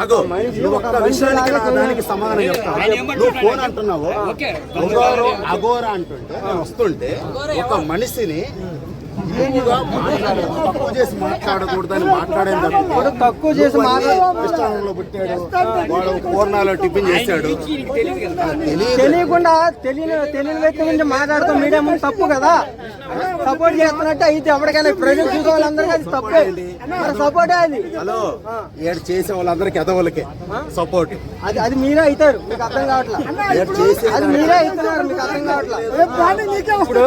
అగో నువ్వు ఒక్క విషయానికి నా దానికి సమాధానం చెప్తావు? నువ్వు ఫోన్ అంటున్నావు? అగోరో అగోరా అంటుంటే నేను వస్తుంటే ఒక మనిషిని మాట్లాడదు తక్కువ చేసి మాట్లాడకూడదని మాట్లాడేది తప్పితే తక్కువ చేసి మాట్లాడ రెస్టారెంట్ పుట్టాడు. వాడు పూర్ణాలో టిఫిన్ చేశాడు. తెలియకుండా తెలియని తెలియని వ్యక్తి గురించి మాట్లాడుతూ. మీడియా ముందు తప్పు కదా? సపోర్ట్ చేస్తున్నట్టు అయితే ఎవరికైనా ప్రజలు చూసే వాళ్ళందరికీ అది తప్పే. మరి సపోర్టే అది. హలో ఏడు చేసే వాళ్ళందరికి ఎదవలకే సపోర్ట్. అది అది మీరే అవుతారు మీకు అర్థం కావట్లేదు ఏడు చేసే అది మీరే అవుతున్నారు మీకు అర్థం కావట్లేదు ఇప్పుడు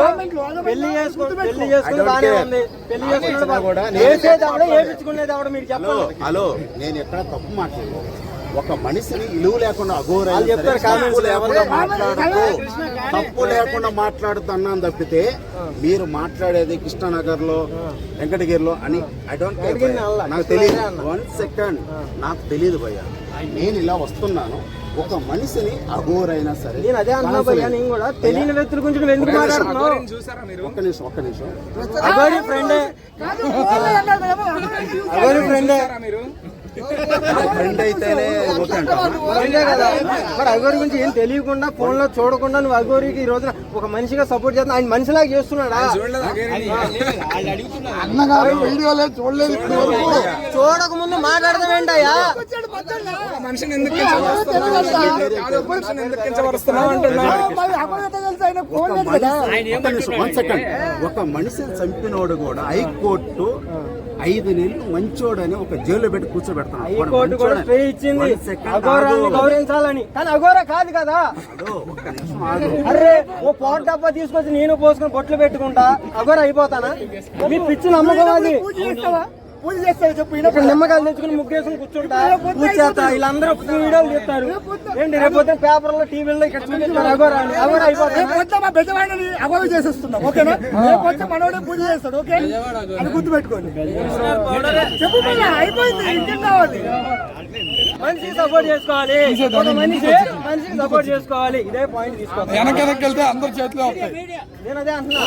పెళ్ళి చేసుకుని పెళ్ళి చేసుకుని బానే ఉంది. పెళ్ళి చేసుకుని కూడా వేసేది ఎవడ? వేపించుకునేది ఎవడ? మీరు చెప్పండి. హలో నేను ఎక్కడ తప్పు మాట్లాడలేదు? ఒక మనిషిని ఇలువ లేకుండా అఘోర వాళ్ళు చెప్తారు తప్పు లేకుండా మాట్లాడుతూ తప్పు లేకుండా మాట్లాడుతూ అన్నాను తప్పితే మీరు మాట్లాడేది కృష్ణానగర్లో వెంకటగిరిలో అని ఐ డోంట్ నాకు తెలియదు. వన్ సెకండ్ నాకు తెలియదు భయ్య నేను ఇలా వస్తున్నాను ఒక మనిషిని అఘోరైనా సరే నేను అదే అన్నా భయ్యా నేను కూడా తెలియని వ్యక్తుల గురించి నువ్వు ఎందుకు మాట్లాడుతున్నావు ఒక్క నిమిషం ఒక్క నిమిషం అగోరి ఫ్రెండే ఫ్రెండే ఫ్రెండ్ అయితేనే కదా. మరి అగోరి గురించి ఏం తెలియకుండా ఫోన్లో చూడకుండా నువ్వు అగోరికి ఈ రోజున ఒక మనిషిగా సపోర్ట్ చేస్తున్నా ఆయన మనిషిలాగా చేస్తున్నాడా? అన్నగారు వీడియోలో చూడలేదు ఇప్పటి వరకు. చూడక ముందు మాట్లాడదాం ఏంటయ్యా? మనిషిని ఎందుకు. ఒక మనిషిని చంపినోడు కూడా హైకోర్టు ఐదు నెలలు మంచోడని ఒక జైల్లో పెట్టి కూర్చోబెడతాను కానీ అఘోరా కాదు కదా. అరే ఓ పోట డబ్బా తీసుకొచ్చి నేను పోసుకొని బొట్లు పెట్టుకుంటా. అఘోర అయిపోతానా? మీ పిచ్చి నమ్మకం అది. పూజ చేస్తారు చెప్పు ఇక్కడ నిమ్మకాయలు తెచ్చుకుని ముగ్గేసుకుని కూర్చుంటా. పూజ చేస్తా వీళ్ళందరూ వీడియోలు తీస్తారు. ఏంటి రేపొద్దు పేపర్లో టీవీలో ఇక్కడ చూపిస్తారు మా పెద్దవాడిని అగౌరవ చేసేస్తున్నాం ఓకేనా? రేపు వచ్చి మనోడే పూజ చేస్తాడు ఓకే? అది గుర్తు పెట్టుకోండి చెప్పు అయిపోయింది ఇంకేం కావాలి? మనిషికి సపోర్ట్ చేసుకోవాలి. మనిషి సపోర్ట్ చేసుకోవాలి. ఇదే పాయింట్ తీసుకోవాలి. వెనక వెనక్కి వెళ్తే అందరి చేతిలో వస్తాయి. నేను అదే అంటున్నా.